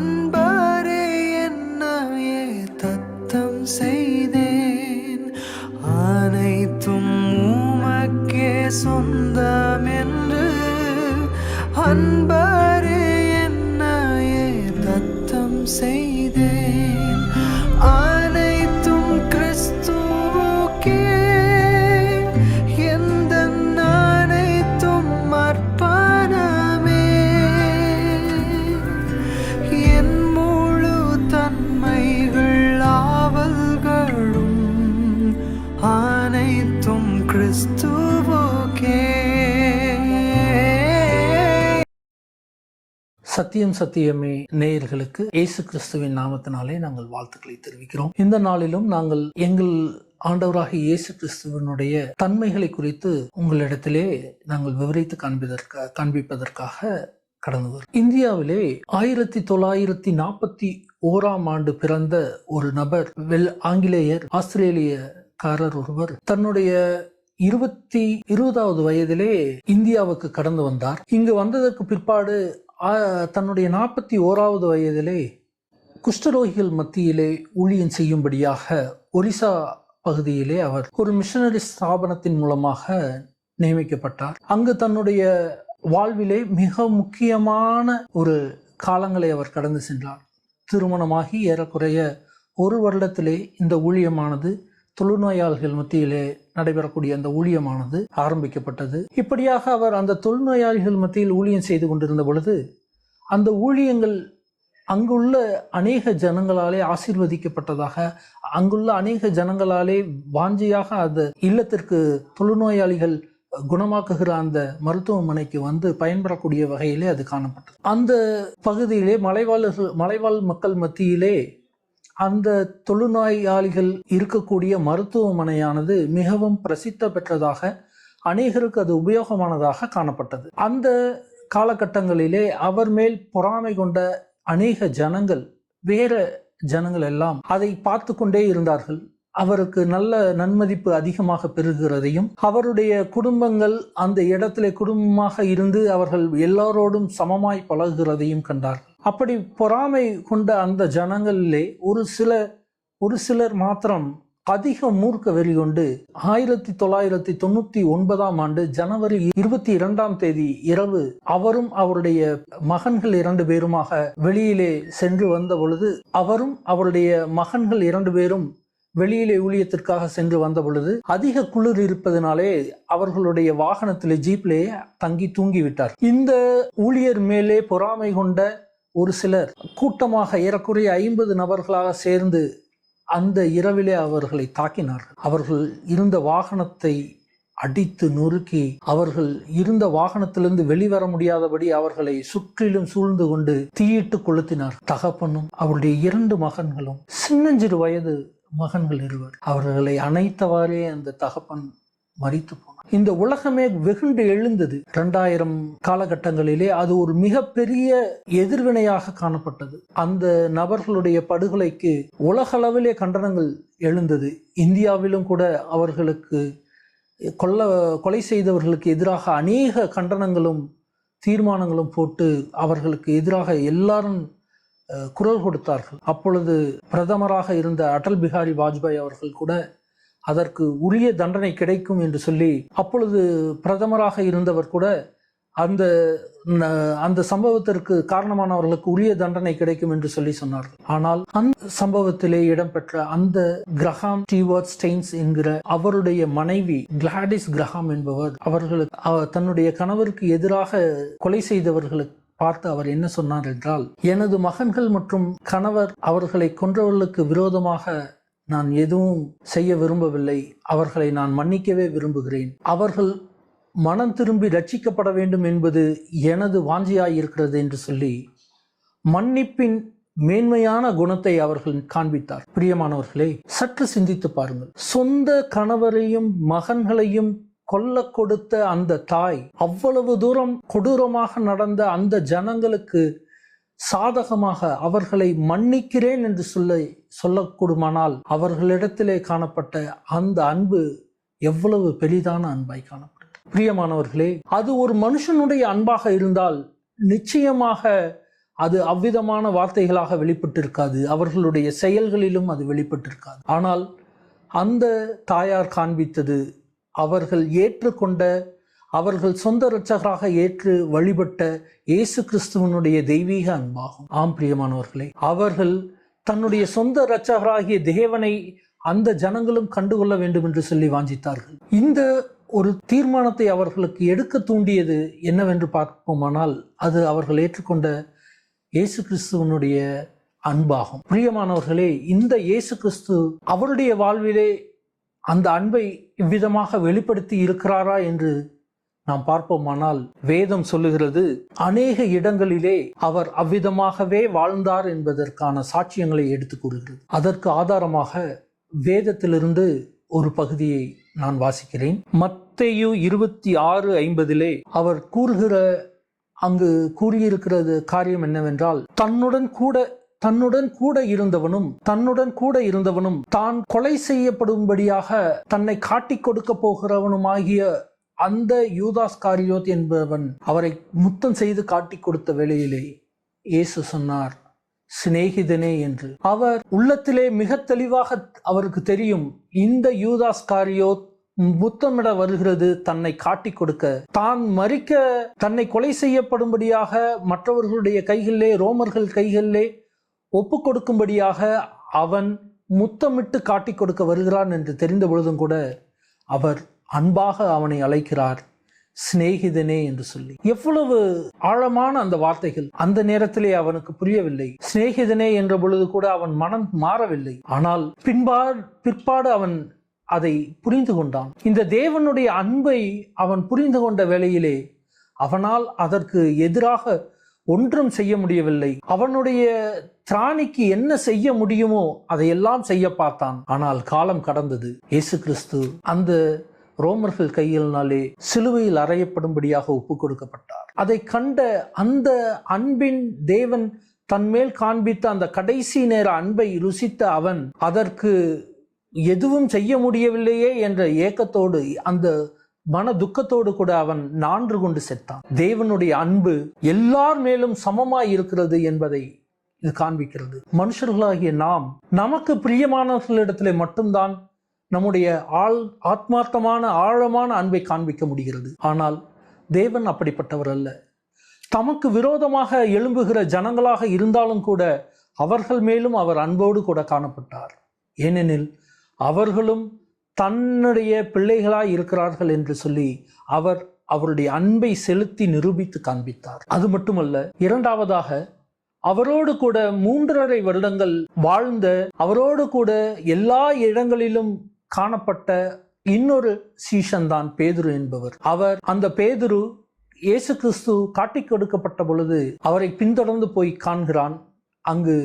அன்பரே சத்தியம் சத்தியமே நேயர்களுக்கு இயேசு கிறிஸ்துவின் நாமத்தினாலே நாங்கள் வாழ்த்துக்களை தெரிவிக்கிறோம். இந்த நாளிலும் நாங்கள் எங்கள் ஆண்டவராக இயேசு கிறிஸ்துவனுடைய தன்மைகளை குறித்து உங்களிடத்திலே நாங்கள் விவரித்து காண்பதற்காக காண்பிப்பதற்காக கடந்து வரும். இந்தியாவிலே ஆயிரத்தி தொள்ளாயிரத்தி நாற்பத்தி ஓராம் ஆண்டு பிறந்த ஒரு நபர் வெல் ஆங்கிலேயர் ஆஸ்திரேலியக்காரர் ஒருவர் தன்னுடைய இருபத்தி இருபதாவது வயதிலே இந்தியாவுக்கு கடந்து வந்தார். இங்கு வந்ததற்கு பிற்பாடு தன்னுடைய நாற்பத்தி ஓராவது வயதிலே குஷ்டரோகிகள் மத்தியிலே ஊழியம் செய்யும்படியாக ஒரிசா பகுதியிலே அவர் ஒரு மிஷனரி ஸ்தாபனத்தின் மூலமாக நியமிக்கப்பட்டார். அங்கு தன்னுடைய வாழ்விலே மிக முக்கியமான ஒரு காலங்களை அவர் கடந்து சென்றார். திருமணமாகி ஏறக்குறைய ஒரு வருடத்திலே இந்த ஊழியமானது தொழுநோயாளிகள் மத்தியிலே நடைபெறக்கூடிய அந்த ஊழியமானது ஆரம்பிக்கப்பட்டது. இப்படியாக அவர் அந்த தொழுநோயாளிகள் மத்தியில் ஊழியம் செய்து கொண்டிருந்த பொழுது அந்த ஊழியங்கள் அங்குள்ள அநேக ஜனங்களாலே ஆசீர்வதிக்கப்பட்டதாக அங்குள்ள அநேக ஜனங்களாலே வாஞ்சியாக அந்த இல்லத்திற்கு தொழுநோயாளிகள் குணமாக்குகிற அந்த மருத்துவமனைக்கு வந்து பயன்பெறக்கூடிய வகையிலே அது காணப்பட்டது. அந்த பகுதியிலே மலைவாழ் மலைவாழ் மக்கள் மத்தியிலே அந்த தொழுநோயாளிகள் இருக்கக்கூடிய மருத்துவமனையானது மிகவும் பிரசித்த பெற்றதாக அநேகருக்கு அது உபயோகமானதாக காணப்பட்டது. அந்த காலகட்டங்களிலே அவர் மேல் பொறாமை கொண்ட அநேக ஜனங்கள் வேற ஜனங்கள் எல்லாம் அதை பார்த்து கொண்டே இருந்தார்கள். அவருக்கு நல்ல நன்மதிப்பு அதிகமாக பெறுகிறதையும் அவருடைய குடும்பங்கள் அந்த இடத்திலே குடும்பமாக இருந்து அவர்கள் எல்லாரோடும் சமமாய் பழகுகிறதையும் கண்டார்கள். அப்படி பொறாமை கொண்ட அந்த ஜனங்களிலே ஒரு சில ஒரு சிலர் மாத்திரம் அதிக மூர்க்க வெறி கொண்டு ஆயிரத்தி தொள்ளாயிரத்தி தொண்ணூத்தி ஒன்பதாம் ஆண்டு ஜனவரி இருபத்தி இரண்டாம் தேதி இரவு அவரும் அவருடைய மகன்கள் இரண்டு பேருமாக வெளியிலே சென்று வந்த பொழுது அவரும் அவருடைய மகன்கள் இரண்டு பேரும் வெளியிலே ஊழியத்திற்காக சென்று வந்த பொழுது அதிக குளிர் இருப்பதனாலே அவர்களுடைய வாகனத்திலே ஜீப்லேயே தங்கி தூங்கிவிட்டார். இந்த ஊழியர் மேலே பொறாமை கொண்ட ஒரு சிலர் கூட்டமாக ஏறக்குறைய ஐம்பது நபர்களாக சேர்ந்து அந்த இரவிலே அவர்களை தாக்கினார்கள். அவர்கள் இருந்த வாகனத்தை அடித்து நொறுக்கி அவர்கள் இருந்த வாகனத்திலிருந்து வெளிவர முடியாதபடி அவர்களை சுற்றிலும் சூழ்ந்து கொண்டு தீயிட்டு கொளுத்தினார் தகப்பனும் அவருடைய இரண்டு மகன்களும் சின்னஞ்சிறு வயது மகன்கள் இருவர். அவர்களை அணைத்தவாறே அந்த தகப்பன் மறித்து போனார். இந்த உலகமே வெகுண்டு எழுந்தது. இரண்டாயிரம் காலகட்டங்களிலே அது ஒரு மிகப்பெரிய எதிர்வினையாக காணப்பட்டது. அந்த நபர்களுடைய படுகொலைக்கு உலகளவிலே கண்டனங்கள் எழுந்தது. இந்தியாவிலும் கூட அவர்களுக்கு கொல்ல கொலை செய்தவர்களுக்கு எதிராக அநேக கண்டனங்களும் தீர்மானங்களும் போட்டு அவர்களுக்கு எதிராக எல்லாரும் குரல் கொடுத்தார்கள். அப்பொழுது பிரதமராக இருந்த அடல் பிகாரி வாஜ்பாய் அவர்கள் கூட அதற்கு உரிய தண்டனை கிடைக்கும் என்று சொல்லி அப்பொழுது பிரதமராக இருந்தவர் கூட அந்த அந்த சம்பவத்திற்கு காரணமானவர்களுக்கு உரிய தண்டனை கிடைக்கும் என்று சொல்லி சொன்னார். ஆனால் அந்த சம்பவத்திலே இடம்பெற்ற அந்த கிரஹாம் ஸ்டீவர்ட் ஸ்டெயின்ஸ் என்கிற அவருடைய மனைவி கிளாடிஸ் கிரஹாம் என்பவர் அவர்களுக்கு அவ- தன்னுடைய கணவருக்கு எதிராக கொலை செய்தவர்களுக்கு பார்த்து அவர் என்ன சொன்னார் என்றால் எனது மகன்கள் மற்றும் கணவர் அவர்களை கொன்றவர்களுக்கு விரோதமாக நான் எதுவும் செய்ய விரும்பவில்லை. அவர்களை நான் மன்னிக்கவே விரும்புகிறேன். அவர்கள் மனம் திரும்பி ரட்சிக்கப்பட வேண்டும் என்பது எனது வாஞ்சியாய் இருக்கிறது என்று சொல்லி மன்னிப்பின் மேன்மையான குணத்தை அவர்கள் காண்பித்தார். பிரியமானவர்களே சற்று சிந்தித்து பாருங்கள். சொந்த கணவரையும் மகன்களையும் கொல்ல கொடுத்த அந்த தாய் அவ்வளவு தூரம் கொடூரமாக நடந்த அந்த ஜனங்களுக்கு சாதகமாக அவர்களை மன்னிக்கிறேன் என்று சொல்ல சொல்லக்கூடுமானால் அவர்களிடத்திலே காணப்பட்ட அந்த அன்பு எவ்வளவு பெரிதான அன்பாய் காணப்படும் பிரியமானவர்களே அது ஒரு மனுஷனுடைய அன்பாக இருந்தால் நிச்சயமாக அது அவ்விதமான வார்த்தைகளாக வெளிப்பட்டிருக்காது. அவர்களுடைய செயல்களிலும் அது வெளிப்பட்டிருக்காது. ஆனால் அந்த தாயார் காண்பித்தது அவர்கள் ஏற்றுக்கொண்ட அவர்கள் சொந்த இரட்சகராக ஏற்று வழிபட்ட இயேசு கிறிஸ்துவனுடைய தெய்வீக அன்பாகும். ஆம் பிரியமானவர்களே அவர்கள் தன்னுடைய சொந்த இரட்சகராகிய தேவனை அந்த ஜனங்களும் கண்டுகொள்ள வேண்டும் என்று சொல்லி வாஞ்சித்தார்கள். இந்த ஒரு தீர்மானத்தை அவர்களுக்கு எடுக்க தூண்டியது என்னவென்று பார்ப்போமானால் அது அவர்கள் ஏற்றுக்கொண்ட இயேசு கிறிஸ்துவனுடைய அன்பாகும். பிரியமானவர்களே இந்த இயேசு கிறிஸ்து அவருடைய வாழ்விலே அந்த அன்பை இவ்விதமாக வெளிப்படுத்தி இருக்கிறாரா என்று நாம் பார்ப்போமானால் வேதம் சொல்லுகிறது அநேக இடங்களிலே அவர் அவ்விதமாகவே வாழ்ந்தார் என்பதற்கான சாட்சியங்களை எடுத்து கூறுகிறது. அதற்கு ஆதாரமாக வேதத்திலிருந்து ஒரு பகுதியை நான் வாசிக்கிறேன். மத்தையு இருபத்தி ஆறு ஐம்பதிலே அவர் கூறுகிற அங்கு கூறியிருக்கிறது காரியம் என்னவென்றால் தன்னுடன் கூட தன்னுடன் கூட இருந்தவனும் தன்னுடன் கூட இருந்தவனும் தான் கொலை செய்யப்படும்படியாக தன்னை காட்டிக் கொடுக்க போகிறவனுமாகிய அந்த யூதாஸ் காரியோத் என்பவன் அவரை முத்தம் செய்து காட்டிக் கொடுத்த வேளையிலே இயேசு சொன்னார் சிநேகிதனே என்று. அவர் உள்ளத்திலே மிக தெளிவாக அவருக்கு தெரியும் இந்த யூதாஸ் காரியோத் முத்தமிட வருகிறது தன்னை காட்டி கொடுக்க. தான் மறிக்க தன்னை கொலை செய்யப்படும்படியாக மற்றவர்களுடைய கைகளிலே ரோமர்கள் கைகளிலே ஒப்பு கொடுக்கும்படியாக அவன் முத்தமிட்டு காட்டிக் கொடுக்க வருகிறான் என்று தெரிந்த பொழுதும் கூட அவர் அன்பாக அவனை அழைக்கிறார் சிநேகிதனே என்று சொல்லி. எவ்வளவு ஆழமான அந்த வார்த்தைகள். அந்த நேரத்திலே அவனுக்கு புரியவில்லை. சிநேகிதனே என்ற பொழுது கூட அவன் மனம் மாறவில்லை. ஆனால் பின்பா பிற்பாடு அவன் அதை புரிந்து கொண்டான். இந்த தேவனுடைய அன்பை அவன் புரிந்து கொண்ட வேளையிலே அவனால் அதற்கு எதிராக ஒன்றும் செய்ய முடியவில்லை. அவனுடைய திராணிக்கு என்ன செய்ய முடியுமோ அதையெல்லாம் செய்ய பார்த்தான். ஆனால் காலம் கடந்தது. இயேசு கிறிஸ்து அந்த ரோமர்கள் கையினாலே சிலுவையில் அறையப்படும்படியாக ஒப்பு கொடுக்கப்பட்டார். அதை கண்ட அந்த அன்பின் தேவன் தன்மேல் காண்பித்த அந்த கடைசி நேர அன்பை ருசித்த அவன் அதற்கு எதுவும் செய்ய முடியவில்லையே என்ற ஏக்கத்தோடு அந்த மன துக்கத்தோடு கூட அவன் நான்று கொண்டு செத்தான். தேவனுடைய அன்பு எல்லார் மேலும் சமமாய் இருக்கிறது என்பதை இது காண்பிக்கிறது. மனுஷர்களாகிய நாம் நமக்கு பிரியமானவர்களிடத்திலே மட்டும்தான் நம்முடைய ஆள் ஆத்மார்த்தமான ஆழமான அன்பை காண்பிக்க முடிகிறது. ஆனால் தேவன் அப்படிப்பட்டவர் அல்ல. தமக்கு விரோதமாக எழும்புகிற ஜனங்களாக இருந்தாலும் கூட அவர்கள் மேலும் அவர் அன்போடு கூட காணப்பட்டார். ஏனெனில் அவர்களும் தன்னுடைய பிள்ளைகளாய் இருக்கிறார்கள் என்று சொல்லி அவர் அவருடைய அன்பை செலுத்தி நிரூபித்து காண்பித்தார். அது மட்டுமல்ல இரண்டாவதாக அவரோடு கூட மூன்றரை வருடங்கள் வாழ்ந்த அவரோடு கூட எல்லா இடங்களிலும் காணப்பட்ட இன்னொரு சீஷன் தான் பேதுரு என்பவர். அவர் அந்த பேதுரு இயேசு கிறிஸ்து காட்டிக் கொடுக்கப்பட்ட பொழுது அவரை பின்தொடர்ந்து போய் காண்கிறான். அங்கு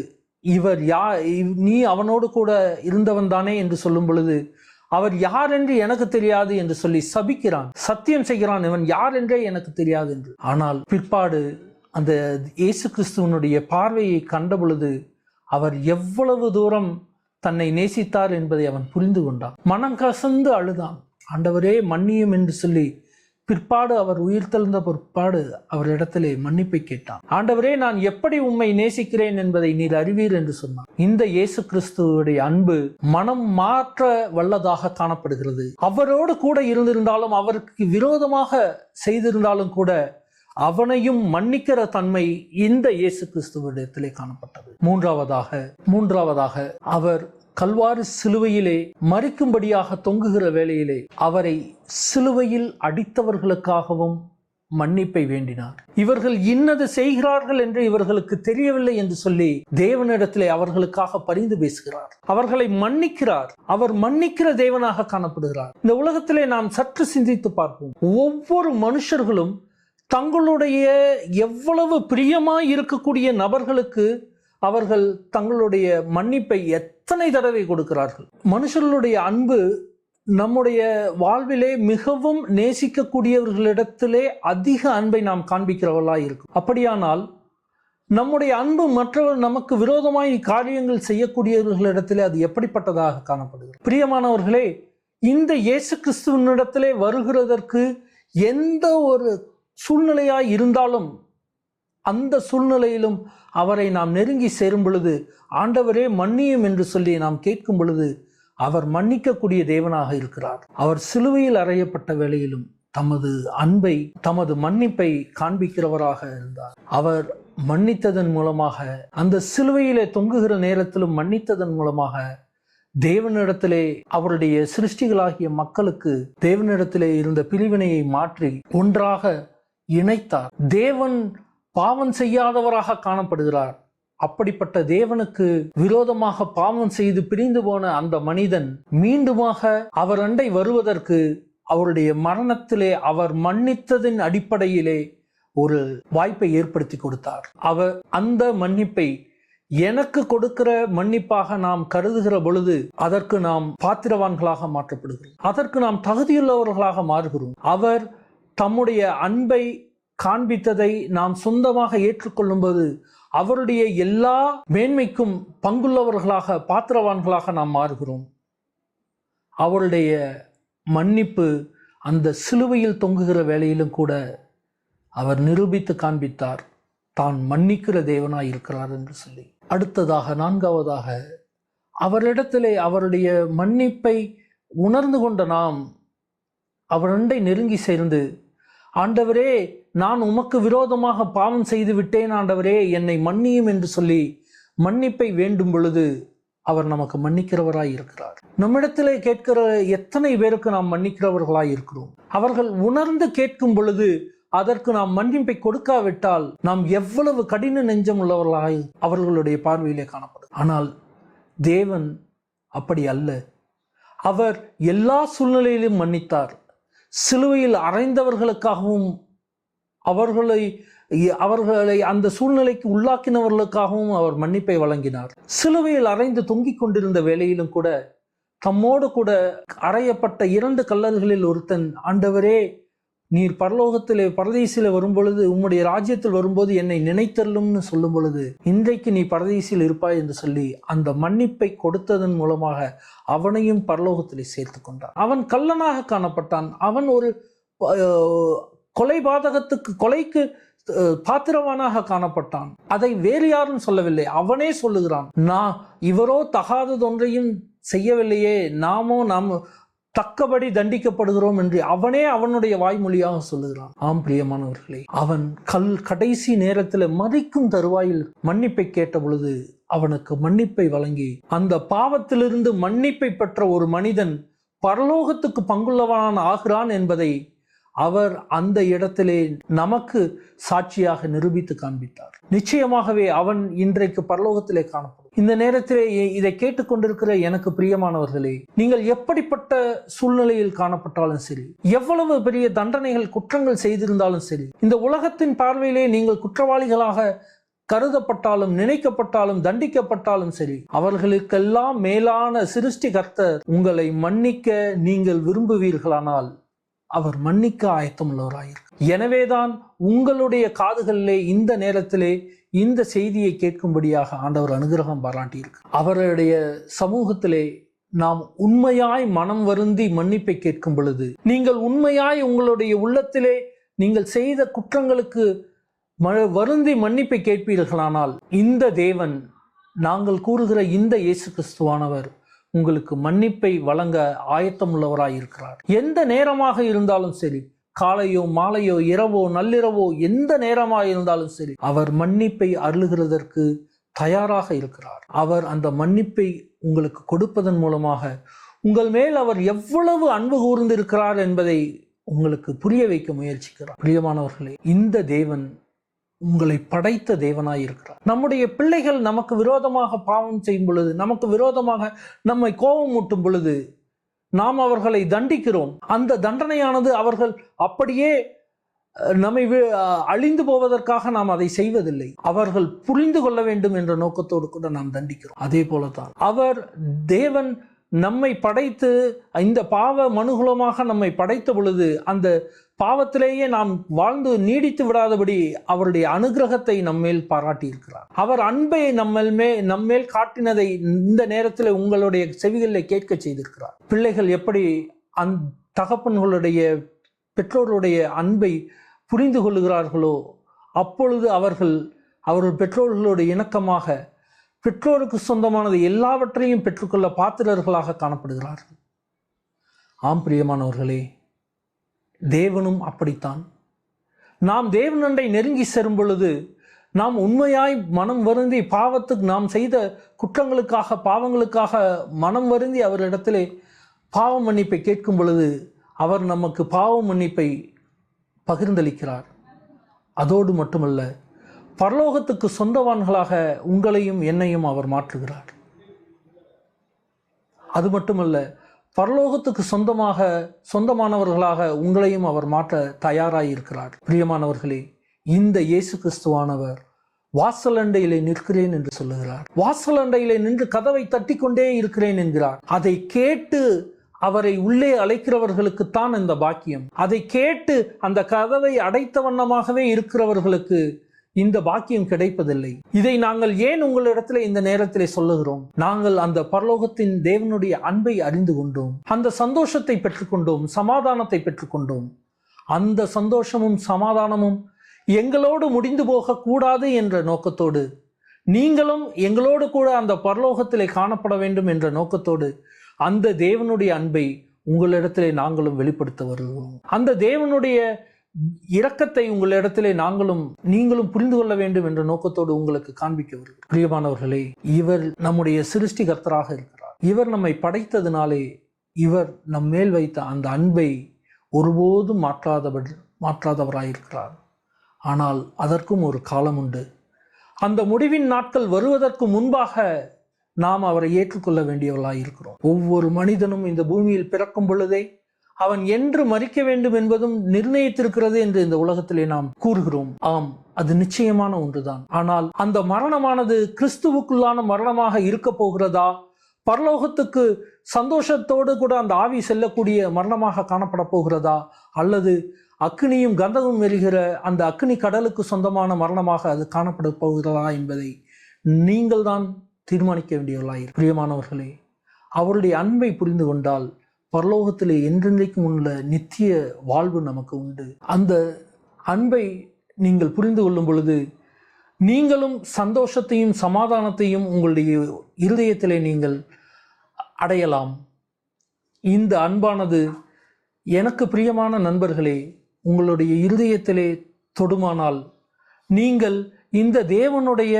இவர் யா இவ்- நீ அவனோடு கூட இருந்தவன் தானே என்று சொல்லும் பொழுது அவர் யார் என்று எனக்கு தெரியாது என்று சொல்லி சபிக்கிறான். சத்தியம் செய்கிறான் இவன் யார் என்றே எனக்கு தெரியாது என்று. ஆனால் பிற்பாடு அந்த இயேசு கிறிஸ்துவனுடைய பார்வையை கண்ட பொழுது அவர் எவ்வளவு தூரம் தன்னை நேசித்தார் என்பதை அவன் புரிந்து கொண்டான். மனம் கசந்து அழுதான். ஆண்டவரே மன்னியும் என்று சொல்லி பிற்பாடு அவர் உயிர் தெழுந்த பிற்பாடு அவரிடத்திலே மன்னிப்பை கேட்டான். ஆண்டவரே நான் எப்படி உம்மை நேசிக்கிறேன் என்பதை நீர் அறிவீர் என்று சொன்னான். இந்த இயேசு கிறிஸ்துவோடைய அன்பு மனம் மாற்ற வல்லதாக காணப்படுகிறது. அவரோடு கூட இருந்திருந்தாலும் அவருக்கு விரோதமாக செய்திருந்தாலும் கூட அவனையும் மன்னிக்கிற தன்மை இந்த இயேசு கிறிஸ்துவிடத்திலே காணப்பட்டது. மூன்றாவதாக மூன்றாவதாக அவர் கல்வாறு சிலுவையிலே மறிக்கும்படியாக தொங்குகிற வேளையிலே அவரை சிலுவையில் அடித்தவர்களுக்காகவும் மன்னிப்பை வேண்டினார். இவர்கள் இன்னது செய்கிறார்கள் என்று இவர்களுக்கு தெரியவில்லை என்று சொல்லி தேவனிடத்திலே அவர்களுக்காக பரிந்து பேசுகிறார். அவர்களை மன்னிக்கிறார். அவர் மன்னிக்கிற தேவனாக காணப்படுகிறார். இந்த உலகத்திலே நாம் சற்று சிந்தித்து பார்ப்போம். ஒவ்வொரு மனுஷர்களும் தங்களுடைய எவ்வளவு பிரியமாய் இருக்கக்கூடிய நபர்களுக்கு அவர்கள் தங்களுடைய மன்னிப்பை எத்தனை தடவை கொடுக்கிறார்கள்? மனுஷர்களுடைய அன்பு நம்முடைய வாழ்விலே மிகவும் நேசிக்கக்கூடியவர்களிடத்திலே அதிக அன்பை நாம் காண்பிக்கிறவர்களாக இருக்கும். அப்படியானால் நம்முடைய அன்பு மற்றவர் நமக்கு விரோதமாய் காரியங்கள் செய்யக்கூடியவர்களிடத்திலே அது எப்படிப்பட்டதாக காணப்படுகிறது? பிரியமானவர்களே இந்த இயேசு கிறிஸ்துவனிடத்திலே வருகிறதற்கு எந்த ஒரு சூழ்நிலையாய் இருந்தாலும் அந்த சூழ்நிலையிலும் அவரை நாம் நெருங்கி சேரும் பொழுது ஆண்டவரே மன்னியும் என்று சொல்லி நாம் கேட்கும் பொழுது அவர் மன்னிக்கக்கூடிய தேவனாக இருக்கிறார். அவர் சிலுவையில் அறையப்பட்ட வேளையிலும் தமது அன்பை தமது மன்னிப்பை காண்பிக்கிறவராக இருந்தார். அவர் மன்னித்ததன் மூலமாக அந்த சிலுவையிலே தொங்குகிற நேரத்திலும் மன்னித்ததன் மூலமாக தேவனிடத்திலே அவருடைய சிருஷ்டிகளாகிய மக்களுக்கு தேவனிடத்திலே இருந்த பிரிவினையை மாற்றி ஒன்றாக இணைத்தார். தேவன் பாவம் செய்யாதவராக காணப்படுகிறார். அப்படிப்பட்ட தேவனுக்கு விரோதமாக பாவம் செய்து பிரிந்து போன அந்த மனிதன் மீண்டுமாக அவர் அண்டை வருவதற்கு அவருடைய மரணத்திலே அவர் மன்னித்ததின் அடிப்படையிலே ஒரு வாய்ப்பை ஏற்படுத்தி கொடுத்தார். அவர் அந்த மன்னிப்பை எனக்கு கொடுக்கிற மன்னிப்பாக நாம் கருதுகிற பொழுது அதற்கு நாம் பாத்திரவான்களாக மாற்றப்படுகிறோம். அதற்கு நாம் தகுதியுள்ளவர்களாக மாறுகிறோம். அவர் தம்முடைய அன்பை காண்பித்ததை நாம் சொந்தமாக ஏற்றுக்கொள்ளும்போது அவருடைய எல்லா மேன்மைக்கும் பங்குள்ளவர்களாக பாத்திரவான்களாக நாம் மாறுகிறோம். அவருடைய மன்னிப்பு அந்த சிலுவையில் தொங்குகிற வேலையிலும் கூட அவர் நிரூபித்து காண்பித்தார். தான் மன்னிக்கிற தேவனாய் இருக்கிறார் என்று சொல்லி. அடுத்ததாக நான்காவதாக அவரிடத்திலே அவருடைய மன்னிப்பை உணர்ந்து கொண்ட நாம் அவரண்டை நெருங்கி சேர்ந்து ஆண்டவரே நான் உமக்கு விரோதமாக பாவம் செய்து விட்டேன் ஆண்டவரே என்னை மன்னியும் என்று சொல்லி மன்னிப்பை வேண்டும் பொழுது அவர் நமக்கு மன்னிக்கிறவராய் இருக்கிறார். நம்மிடத்தில் கேட்கிற எத்தனை பேருக்கு நாம் மன்னிக்கிறவர்களாய் இருக்கிறோம்? அவர்கள் உணர்ந்து கேட்கும் பொழுது அதற்கு நாம் மன்னிப்பை கொடுக்காவிட்டால் நாம் எவ்வளவு கடின நெஞ்சம் உள்ளவர்களாய் அவர்களுடைய பார்வையிலே காணப்படும். ஆனால் தேவன் அப்படி அல்ல. அவர் எல்லா சூழ்நிலையிலும் மன்னித்தார். சிலுவையில் அறைந்தவர்களுக்காகவும் அவர்களை அவர்களை அந்த சூழ்நிலைக்கு உள்ளாக்கினவர்களுக்காகவும் அவர் மன்னிப்பை வழங்கினார். சிலுவையில் அறைந்து தொங்கிக் கொண்டிருந்த வேளையிலும் கூட தம்மோடு கூட அறையப்பட்ட இரண்டு கல்லர்களில் ஒருத்தன் ஆண்டவரே நீர் பரலோகத்திலே பரதேசில வரும்பொழுது உம்முடைய ராஜ்யத்தில் வரும்போது என்னை நினைத்தள்ளும்னு சொல்லும் பொழுது இன்றைக்கு நீ பரதேசியில் இருப்பாய் என்று சொல்லி அந்த மன்னிப்பை கொடுத்ததன் மூலமாக அவனையும் பரலோகத்திலே சேர்த்து கொண்டான். அவன் கள்ளனாக காணப்பட்டான். அவன் ஒரு கொலை கொலைபாதகத்துக்கு கொலைக்கு பாத்திரவானாக காணப்பட்டான். அதை வேறு யாரும் சொல்லவில்லை. அவனே சொல்லுகிறான் நான் இவரோ தகாததொன்றையும் செய்யவில்லையே. நாமோ நாம் தக்கபடி தண்டிக்கப்படுகிறோம் என்று அவனே அவனுடைய வாய்மொழியாக சொல்லுகிறான். ஆம் பிரியமானவர்களே அவன் கல் கடைசி நேரத்தில் மதிக்கும் தருவாயில் மன்னிப்பை கேட்ட பொழுது அவனுக்கு மன்னிப்பை வழங்கி அந்த பாவத்திலிருந்து மன்னிப்பை பெற்ற ஒரு மனிதன் பரலோகத்துக்கு பங்குள்ளவனான் ஆகிறான் என்பதை அவர் அந்த இடத்திலே நமக்கு சாட்சியாக நிரூபித்து காண்பித்தார். நிச்சயமாகவே அவன் இன்றைக்கு பரலோகத்திலே காணப்படும். இந்த நேரத்திலே இதை கேட்டுக்கொண்டிருக்கிற எனக்கு பிரியமானவர்களே நீங்கள் எப்படிப்பட்ட சூழ்நிலையில் காணப்பட்டாலும் சரி எவ்வளவு பெரிய தண்டனைகள் குற்றங்கள் செய்திருந்தாலும் சரி இந்த உலகத்தின் பார்வையிலே நீங்கள் குற்றவாளிகளாக கருதப்பட்டாலும் நினைக்கப்பட்டாலும் தண்டிக்கப்பட்டாலும் சரி அவர்களுக்கெல்லாம் மேலான சிருஷ்டி கர்த்தர் உங்களை மன்னிக்க நீங்கள் விரும்புவீர்களானால் அவர் மன்னிக்க ஆயத்தமுள்ளவராயிருக்கு எனவேதான் உங்களுடைய காதுகளிலே இந்த நேரத்திலே இந்த செய்தியை கேட்கும்படியாக ஆண்டவர் அனுகிரகம் பாராட்டியிருக்கு. அவருடைய சமூகத்திலே நாம் உண்மையாய் மனம் வருந்தி மன்னிப்பை கேட்கும் பொழுது நீங்கள் உண்மையாய் உங்களுடைய உள்ளத்திலே நீங்கள் செய்த குற்றங்களுக்கு ம- வருந்தி மன்னிப்பை கேட்பீர்களானால் இந்த தேவன் நாங்கள் கூறுகிற இந்த இயேசு கிறிஸ்துவானவர் உங்களுக்கு மன்னிப்பை வழங்க ஆயத்தமுள்ளவராய் இருக்கிறார் எந்த நேரமாக இருந்தாலும் சரி காலையோ மாலையோ இரவோ நள்ளிரவோ எந்த நேரமாக இருந்தாலும் சரி அவர் மன்னிப்பை அருளுகிறதற்கு தயாராக இருக்கிறார். அவர் அந்த மன்னிப்பை உங்களுக்கு கொடுப்பதன் மூலமாக உங்கள் மேல் அவர் எவ்வளவு அன்பு கூர்ந்திருக்கிறார் என்பதை உங்களுக்கு புரிய வைக்க முயற்சிக்கிறார். பிரியமானவர்களே இந்த தேவன் உங்களை படைத்த தேவனாய் இருக்கிறார் நம்முடைய பிள்ளைகள் நமக்கு விரோதமாக பாவம் செய்யும் பொழுது நமக்கு விரோதமாக நம்மை கோபம் மூட்டும் பொழுது நாம் அவர்களை தண்டிக்கிறோம். அந்த தண்டனையானது அவர்கள் அப்படியே நம்மை வி- அழிந்து போவதற்காக நாம் அதை செய்வதில்லை. அவர்கள் புரிந்து கொள்ள வேண்டும் என்ற நோக்கத்தோடு கூட நாம் தண்டிக்கிறோம். அதே போலத்தான் அவர் தேவன் நம்மை படைத்து இந்த பாவ மனுகுலமாக நம்மை படைத்த பொழுது அந்த பாவத்திலேயே நாம் வாழ்ந்து நீடித்து விடாதபடி அவருடைய அனுகிரகத்தை நம்மேல் பாராட்டியிருக்கிறார். அவர் அன்பை நம்மள் மே நம்மேல் காட்டினதை இந்த நேரத்தில் உங்களுடைய செவிகளில் கேட்க செய்திருக்கிறார். பிள்ளைகள் எப்படி அந் தகப்பன்களுடைய பெற்றோருடைய அன்பை புரிந்து கொள்ளுகிறார்களோ அப்பொழுது அவர்கள் அவர்கள் பெற்றோர்களோடு இணக்கமாக பெற்றோருக்கு சொந்தமானது எல்லாவற்றையும் பெற்றுக்கொள்ள பாத்திரர்களாக காணப்படுகிறார்கள். ஆம் பிரியமானவர்களே தேவனும் அப்படித்தான். நாம் தேவனண்டை நெருங்கி செல்லும் பொழுது நாம் உண்மையாய் மனம் வருந்தி பாவத்துக்கு நாம் செய்த குற்றங்களுக்காக பாவங்களுக்காக மனம் வருந்தி அவரிடத்திலே பாவ மன்னிப்பை கேட்கும் பொழுது அவர் நமக்கு பாவ மன்னிப்பை பகிர்ந்தளிக்கிறார். அதோடு மட்டுமல்ல பரலோகத்துக்கு சொந்தவான்களாக உங்களையும் என்னையும் அவர் மாற்றுகிறார். அது மட்டுமல்ல பரலோகத்துக்கு சொந்தமாக சொந்தமானவர்களாக உங்களையும் அவர் மாற்ற தயாராயிருக்கிறார். பிரியமானவர்களே இந்த இயேசு கிறிஸ்துவானவர் வாசலண்டையிலே நிற்கிறேன் என்று சொல்லுகிறார். வாசலண்டையிலே நின்று கதவை தட்டி கொண்டே இருக்கிறேன் என்கிறார். அதை கேட்டு அவரை உள்ளே அழைக்கிறவர்களுக்குத்தான் இந்த பாக்கியம். அதை கேட்டு அந்த கதவை அடைத்த வண்ணமாகவே இருக்கிறவர்களுக்கு இந்த பாக்கியம் கிடைப்பதில்லை. இதை நாங்கள் ஏன் உங்களிடத்துல இந்த நேரத்திலே சொல்லுகிறோம்? நாங்கள் அந்த பரலோகத்தின் தேவனுடைய அன்பை அறிந்து கொண்டோம். அந்த சந்தோஷத்தை பெற்றுக்கொண்டோம் சமாதானத்தை பெற்றுக்கொண்டோம். அந்த சந்தோஷமும் சமாதானமும் எங்களோடு முடிந்து போகக்கூடாது என்ற நோக்கத்தோடு நீங்களும் எங்களோடு கூட அந்த பரலோகத்திலே காணப்பட வேண்டும் என்ற நோக்கத்தோடு அந்த தேவனுடைய அன்பை உங்களிடத்திலே நாங்களும் வெளிப்படுத்த வருகிறோம். அந்த தேவனுடைய இரக்கத்தை உங்களிடத்திலே நாங்களும் நீங்களும் புரிந்து கொள்ள வேண்டும் என்ற நோக்கத்தோடு உங்களுக்கு காண்பிக்க வருகிறோம். பிரியமானவர்களே இவர் நம்முடைய சிருஷ்டிகர்த்தராக இருக்கிறார். இவர் நம்மை படைத்ததினாலே இவர் நம் மேல் வைத்த அந்த அன்பை ஒருபோதும் மாற்றாதவர் மாற்றாதவராயிருக்கிறார். ஆனால் அதற்கும் ஒரு காலம் உண்டு. அந்த முடிவின் நாட்கள் வருவதற்கு முன்பாக நாம் அவரை ஏற்றுக்கொள்ள வேண்டியவர்களாக இருக்கிறோம் ஒவ்வொரு மனிதனும் இந்த பூமியில் பிறக்கும் பொழுதே அவன் என்று மறிக்க வேண்டும் என்பதும் நிர்ணயித்திருக்கிறது என்று இந்த உலகத்திலே நாம் கூறுகிறோம். ஆம் அது நிச்சயமான ஒன்றுதான். ஆனால் அந்த மரணமானது கிறிஸ்துவுக்குள்ளான மரணமாக இருக்க போகிறதா? பரலோகத்துக்கு சந்தோஷத்தோடு கூட அந்த ஆவி செல்லக்கூடிய மரணமாக காணப்பட போகிறதா? அல்லது அக்னியும் கந்தமும் எரிகிற அந்த அக்னி கடலுக்கு சொந்தமான மரணமாக அது காணப்பட போகிறதா என்பதை நீங்கள் தான் தீர்மானிக்க வேண்டியவர்களாயிரு. பிரியமானவர்களே அவருடைய அன்பை புரிந்து கொண்டால் பரலோகத்திலே என்றென்றைக்கும் உள்ள நித்திய வாழ்வு நமக்கு உண்டு. அந்த அன்பை நீங்கள் புரிந்து கொள்ளும் பொழுது நீங்களும் சந்தோஷத்தையும் சமாதானத்தையும் உங்களுடைய இருதயத்திலே நீங்கள் அடையலாம். இந்த அன்பானது எனக்கு பிரியமான நண்பர்களே உங்களுடைய இருதயத்திலே தொடுமானால் நீங்கள் இந்த தேவனுடைய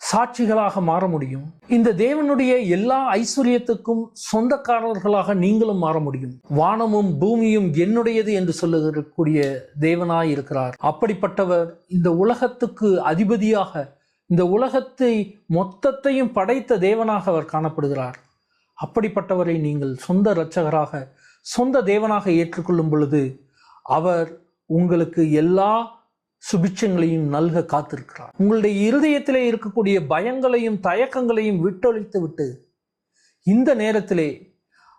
சாட்சிகளாக மாற முடியும். இந்த தேவனுடைய எல்லா ஐஸ்வர்யத்துக்கும் சொந்தக்காரர்களாக நீங்களும் மாற முடியும். வானமும் பூமியும் என்னுடையது என்று சொல்லுகிறக்கூடிய தேவனாய் இருக்கிறார். அப்படிப்பட்டவர் இந்த உலகத்துக்கு அதிபதியாக இந்த உலகத்தை மொத்தத்தையும் படைத்த தேவனாக அவர் காணப்படுகிறார். அப்படிப்பட்டவரை நீங்கள் சொந்த இரட்சகராக சொந்த தேவனாக ஏற்றுக்கொள்ளும் பொழுது அவர் உங்களுக்கு எல்லா சுபிட்சங்களையும் நல்க காத்திருக்கிறார். உங்களுடைய இருதயத்திலே இருக்கக்கூடிய பயங்களையும் தயக்கங்களையும் விட்டொழித்து விட்டு இந்த நேரத்திலே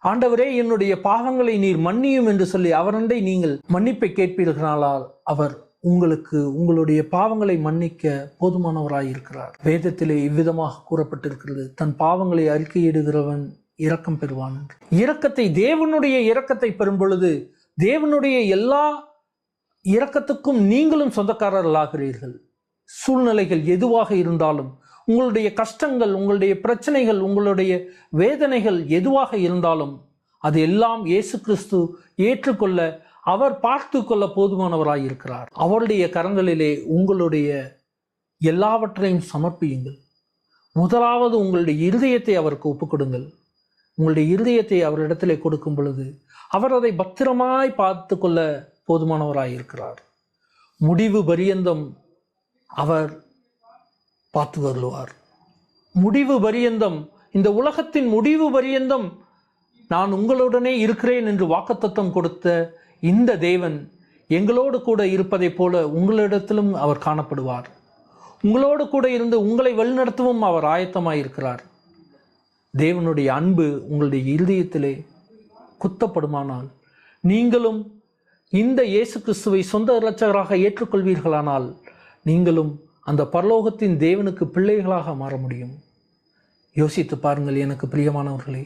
ஆண்டவரே என்னுடைய பாவங்களை நீர் மன்னியும் என்று சொல்லி அவரண்டை நீங்கள் மன்னிப்பை கேட்பீர்களால் அவர் உங்களுக்கு உங்களுடைய பாவங்களை மன்னிக்க போதுமானவராயிருக்கிறார் வேதத்திலே இவ்விதமாக கூறப்பட்டிருக்கிறது தன் பாவங்களை அறிக்கையிடுகிறவன் இரக்கம் பெறுவான் இரக்கத்தை தேவனுடைய இரக்கத்தை பெறும் பொழுது தேவனுடைய எல்லா இரக்கத்துக்கும் நீங்களும் சொந்தக்காரர்களாகிறீர்கள். சூழ்நிலைகள் எதுவாக இருந்தாலும் உங்களுடைய கஷ்டங்கள் உங்களுடைய பிரச்சனைகள் உங்களுடைய வேதனைகள் எதுவாக இருந்தாலும் அது எல்லாம் இயேசு கிறிஸ்து ஏற்றுக்கொள்ள அவர் பார்த்து கொள்ள போதுமானவராயிருக்கிறார். அவருடைய கரங்களிலே உங்களுடைய எல்லாவற்றையும் சமர்ப்பியுங்கள். முதலாவது உங்களுடைய இருதயத்தை அவருக்கு ஒப்புக்கொடுங்கள். உங்களுடைய இருதயத்தை அவரிடத்திலே கொடுக்கும் பொழுது அவர் அதை பத்திரமாய் பார்த்து கொள்ள போதுமானவராக இருக்கிறார் முடிவு பரியந்தம் அவர் பார்த்து வருவார். முடிவு பரியந்தம் இந்த உலகத்தின் முடிவு பரியந்தம் நான் உங்களுடனே இருக்கிறேன் என்று வாக்குத்தத்தம் கொடுத்த இந்த தேவன் எங்களோடு கூட இருப்பதைப் போல உங்களிடத்திலும் அவர் காணப்படுவார். உங்களோடு கூட இருந்து உங்களை வழிநடத்தவும் அவர் ஆயத்தமாக இருக்கிறார் தேவனுடைய அன்பு உங்களுடைய இருதயத்திலே குத்தப்படுமானால் நீங்களும் இந்த இயேசு கிறிஸ்துவை சொந்த இரட்சகராக ஏற்றுக்கொள்வீர்களானால் நீங்களும் அந்த பரலோகத்தின் தேவனுக்கு பிள்ளைகளாக மாற முடியும். யோசித்து பாருங்கள் எனக்கு பிரியமானவர்களே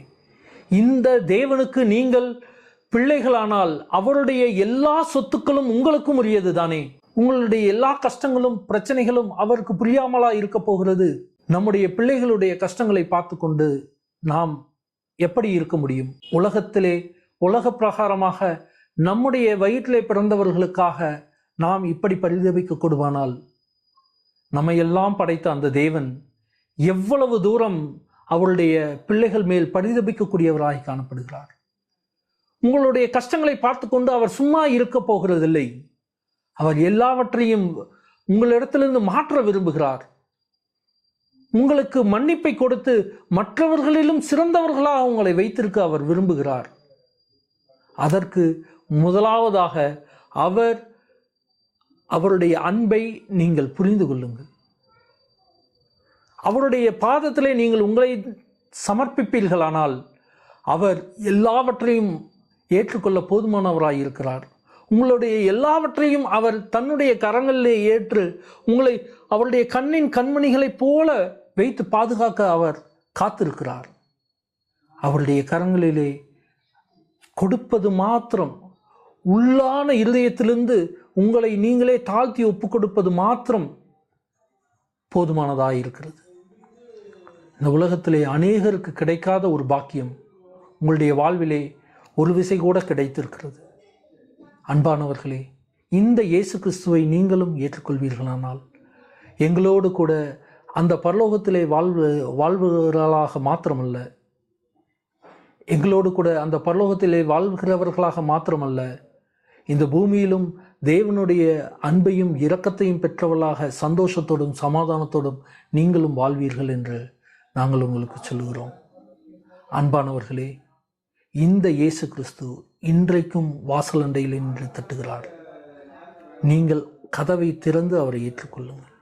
இந்த தேவனுக்கு நீங்கள் பிள்ளைகளானால் அவருடைய எல்லா சொத்துக்களும் உங்களுக்கும் உரியது தானே? உங்களுடைய எல்லா கஷ்டங்களும் பிரச்சனைகளும் அவருக்கு புரியாமலா இருக்க போகிறது? நம்முடைய பிள்ளைகளுடைய கஷ்டங்களை பார்த்து கொண்டு நாம் எப்படி இருக்க முடியும்? உலகத்திலே உலக பிரகாரமாக நம்முடைய வயிற்றிலே பிறந்தவர்களுக்காக நாம் இப்படி பரிதபிக்க கொடுவானால் நம்மையெல்லாம் படைத்த அந்த தேவன் எவ்வளவு தூரம் அவருடைய பிள்ளைகள் மேல் பரிதபிக்கக்கூடியவராய் காணப்படுகிறார். உங்களுடைய கஷ்டங்களை பார்த்து கொண்டு அவர் சும்மா இருக்க போகிறதில்லை. அவர் எல்லாவற்றையும் உங்களிடத்திலிருந்து மாற்ற விரும்புகிறார். உங்களுக்கு மன்னிப்பை கொடுத்து மற்றவர்களிலும் சிறந்தவர்களாக உங்களை வைத்திருக்க அவர் விரும்புகிறார். அதற்கு முதலாவதாக அவர் அவருடைய அன்பை நீங்கள் புரிந்து கொள்ளுங்கள். அவருடைய பாதத்திலே நீங்கள் உங்களை சமர்ப்பிப்பீர்களானால் அவர் எல்லாவற்றையும் ஏற்றுக்கொள்ள போதுமானவராய் இருக்கிறார். உங்களுடைய எல்லாவற்றையும் அவர் தன்னுடைய கரங்களிலே ஏற்று உங்களை அவருடைய கண்ணின் கண்மணிகளைப் போல வைத்து பாதுகாக்க அவர் காத்திருக்கிறார். அவருடைய கரங்களிலே கொடுப்பது மாத்திரம். உள்ளான இருதயத்திலிருந்து உங்களை நீங்களே தாழ்த்தி ஒப்பு கொடுப்பது மாத்திரம் போதுமானதாக இருக்கிறது. இந்த உலகத்திலே அநேகருக்கு கிடைக்காத ஒரு பாக்கியம் உங்களுடைய வாழ்விலே ஒரு விசை கூட கிடைத்திருக்கிறது. அன்பானவர்களே இந்த இயேசு கிறிஸ்துவை நீங்களும் ஏற்றுக்கொள்வீர்களானால் எங்களோடு கூட அந்த பரலோகத்திலே வாழ்வு வாழ்வுகளாக மாத்திரமல்ல எங்களோடு கூட அந்த பரலோகத்திலே வாழ்கிறவர்களாக மாத்திரமல்ல இந்த பூமியிலும் தேவனுடைய அன்பையும் இரக்கத்தையும் பெற்றவர்களாக சந்தோஷத்தோடும் சமாதானத்தோடும் நீங்களும் வாழ்வீர்கள் என்று நாங்கள் உங்களுக்கு சொல்லுகிறோம். அன்பானவர்களே இந்த இயேசு கிறிஸ்து இன்றைக்கும் வாசலண்டையில் நின்று தட்டுகிறார். நீங்கள் கதவை திறந்து அவரை ஏற்றுக்கொள்ளுங்கள்.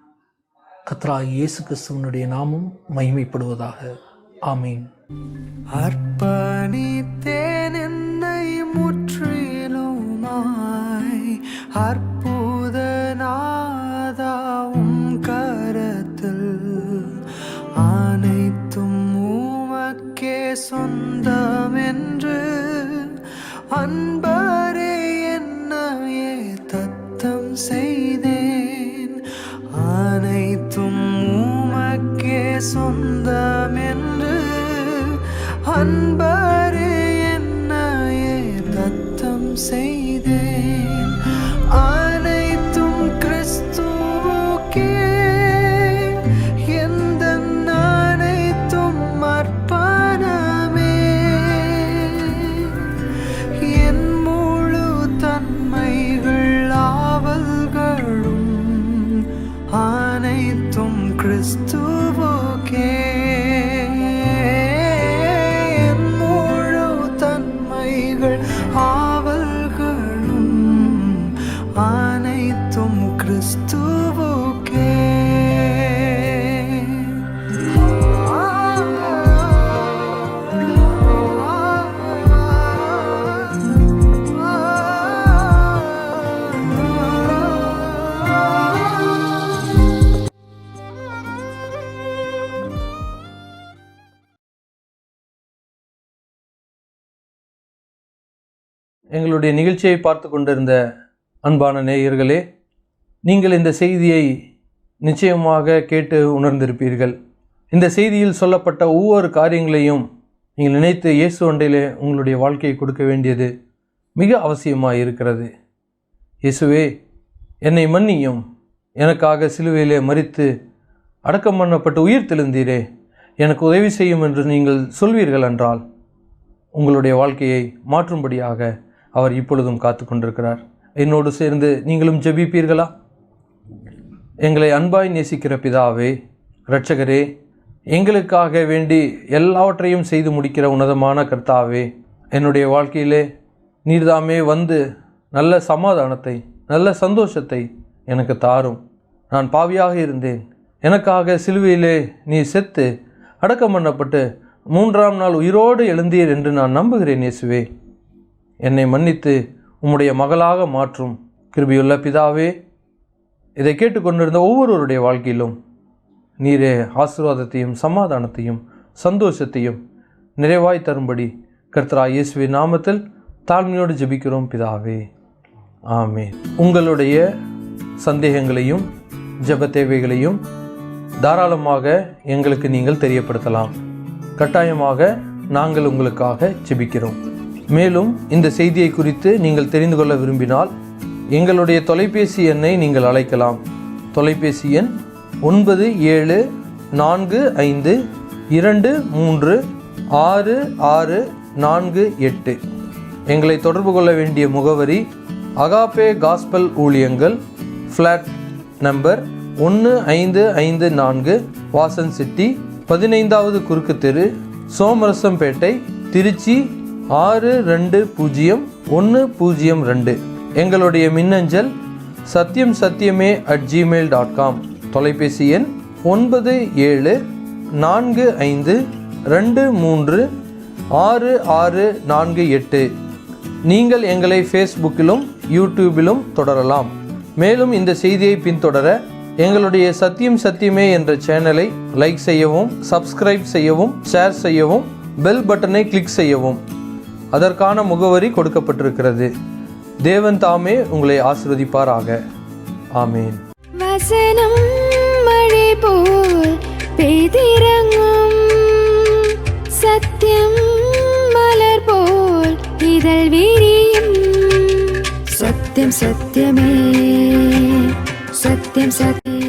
கத்ரா இயேசு கிறிஸ்துவனுடைய நாமம் மகிமைப்படுவதாக. ஆமீன். அர்ப்பணித்தேன் என்னை முற்றிலுமாய். அற்புத நாதாவும் கரத்தில் அனைத்தும் உமக்கே சொந்தமென்று. அன்பரே என்னையே தத்தம் செய்தேன். அனைத்தும் உமக்கே சொந்தமென்று கிறிஸ்துவுக்கே எங்களுடைய நிகழ்ச்சியை பார்த்து கொண்டிருந்த அன்பான நேயர்களே நீங்கள் இந்த செய்தியை நிச்சயமாக கேட்டு உணர்ந்திருப்பீர்கள். இந்த செய்தியில் சொல்லப்பட்ட ஒவ்வொரு காரியங்களையும் நீங்கள் நினைத்து இயேசு ஒன்றையிலே உங்களுடைய வாழ்க்கையை கொடுக்க வேண்டியது மிக அவசியமாக இருக்கிறது. இயேசுவே என்னை மன்னியும். எனக்காக சிலுவையிலே மறித்து அடக்கம் பண்ணப்பட்டு உயிர் தெழுந்தீரே. எனக்கு உதவி செய்யும் என்று நீங்கள் சொல்வீர்கள் என்றால் உங்களுடைய வாழ்க்கையை மாற்றும்படியாக அவர் இப்பொழுதும் காத்து கொண்டிருக்கிறார் என்னோடு சேர்ந்து நீங்களும் ஜெபிப்பீர்களா? எங்களை அன்பாய் நேசிக்கிற பிதாவே இரட்சகரே எங்களுக்காக வேண்டி எல்லாவற்றையும் செய்து முடிக்கிற உன்னதமான கர்த்தாவே என்னுடைய வாழ்க்கையிலே நீர்தாமே வந்து நல்ல சமாதானத்தை நல்ல சந்தோஷத்தை எனக்கு தாரும். நான் பாவியாக இருந்தேன். எனக்காக சிலுவையிலே நீ செத்து அடக்கம் பண்ணப்பட்டு மூன்றாம் நாள் உயிரோடு எழுந்தீர் என்று நான் நம்புகிறேன் இயேசுவே. என்னை மன்னித்து உம்முடைய மகளாக மாற்றும் கிருபியுள்ள பிதாவே இதை கேட்டுக்கொண்டிருந்த ஒவ்வொருவருடைய வாழ்க்கையிலும் நீரே ஆசீர்வாதத்தையும் சமாதானத்தையும் சந்தோஷத்தையும் நிறைவாய் தரும்படி கர்த்தரா இயேசுவி நாமத்தில் தாழ்மையோடு ஜெபிக்கிறோம் பிதாவே. ஆமே உங்களுடைய சந்தேகங்களையும் ஜெப தேவைகளையும் தாராளமாக எங்களுக்கு நீங்கள் தெரியப்படுத்தலாம். கட்டாயமாக நாங்கள் உங்களுக்காக ஜெபிக்கிறோம். மேலும் இந்த செய்தியை குறித்து நீங்கள் தெரிந்து கொள்ள விரும்பினால் எங்களுடைய தொலைபேசி எண்ணை நீங்கள் அழைக்கலாம். தொலைபேசி எண் ஒன்பது ஏழு நான்கு ஐந்து இரண்டு மூன்று ஆறு ஆறு நான்கு எட்டு. எங்களை தொடர்பு கொள்ள வேண்டிய முகவரி அகாபே காஸ்பல் ஊழியங்கள் ஃப்ளாட் நம்பர் ஒன்று ஐந்து ஐந்து நான்கு வாசன் சிட்டி பதினைந்தாவது குறுக்கு தெரு சோமரசம்பேட்டை திருச்சி ஆறு ரெண்டு பூஜ்ஜியம் ஒன்று பூஜ்ஜியம் ரெண்டு. எங்களுடைய மின்னஞ்சல் சத்யம் சத்தியமே அட் ஜிமெயில் டாட் காம் தொலைபேசி எண் ஒன்பது ஏழு நான்கு ஐந்து ரெண்டு மூன்று ஆறு ஆறு நான்கு எட்டு. நீங்கள் எங்களை ஃபேஸ்புக்கிலும் யூடியூபிலும் தொடரலாம். மேலும் இந்த செய்தியை பின்தொடர எங்களுடைய சத்தியம் சத்தியமே என்ற சேனலை லைக் செய்யவும் சப்ஸ்கிரைப் செய்யவும் ஷேர் செய்யவும் பெல் பட்டனை கிளிக் செய்யவும். அதற்கான முகவரி கொடுக்கப்பட்டிருக்கிறது. தேவன் தாமே உங்களை ஆசிர்வதிப்பாராக. ஆமேன். வசனம் மழை போல் பெய்திறங்கும். சத்தியம் மலர் போல் இதழ் விரியும். சத்தியம் சத்தியமே. சத்தியம் சத்தியம்.